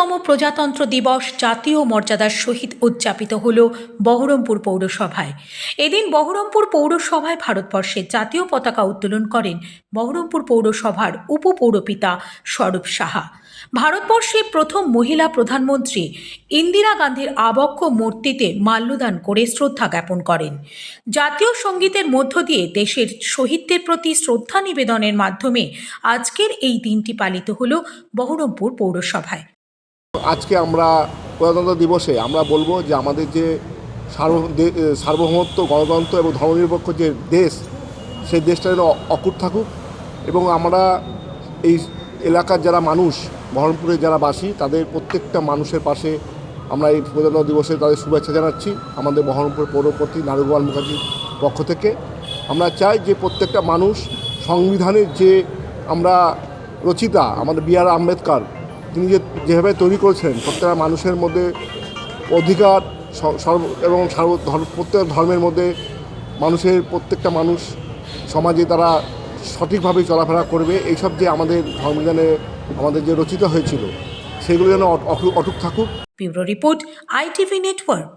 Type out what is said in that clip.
উনত্রিশতম প্রজাতন্ত্র দিবস জাতীয় মর্যাদার সহিত উদযাপিত হল বহরমপুর পৌরসভায়। এদিন বহরমপুর পৌরসভায় ভারতবর্ষের জাতীয় পতাকা উত্তোলন করেন বহরমপুর পৌরসভার উপপৌরপিতা স্বরূপ সাহা। ভারতবর্ষের প্রথম মহিলা প্রধানমন্ত্রী ইন্দিরা গান্ধীর আবক্ষ মূর্তিতে মাল্যদান করে শ্রদ্ধা জ্ঞাপন করেন। জাতীয় সঙ্গীতের মধ্য দিয়ে দেশের শহীদদের প্রতি শ্রদ্ধা নিবেদনের মাধ্যমে আজকের এই দিনটি পালিত হল বহরমপুর পৌরসভায়। আজকে আমরা প্রজাতন্ত্র দিবসে আমরা বলব যে আমাদের যে সার্বভৌমত্ব, গণতন্ত্র এবং ধর্মনিরপেক্ষ যে দেশ, সেই দেশটা যেন অকুট থাকুক এবং আমরা এই এলাকার যারা মানুষ, বহরমপুরের যারা বাসী, তাদের প্রত্যেকটা মানুষের পাশে আমরা এই প্রজাতন্ত্র দিবসে তাদের শুভেচ্ছা জানাচ্ছি আমাদের বহরমপুর পৌরপতি নারুগোপাল মুখার্জির পক্ষ থেকে। আমরা চাই যে প্রত্যেকটা মানুষ সংবিধানের যে আমরা রচিতা আমাদের বি আর আম্বেদকর তিনি যে যেভাবে তৈরি করেছেন, প্রত্যেকটা মানুষের মধ্যে অধিকার সর্ব, এবং সর্ব প্রত্যেক ধর্মের মধ্যে মানুষের, প্রত্যেকটা মানুষ সমাজে তারা সঠিকভাবে চলাফেরা করবে। এইসব যে আমাদের সংবিধানে আমাদের যে রচিত হয়েছিল, সেগুলো যেন অটুক থাকুক। Report ITV network.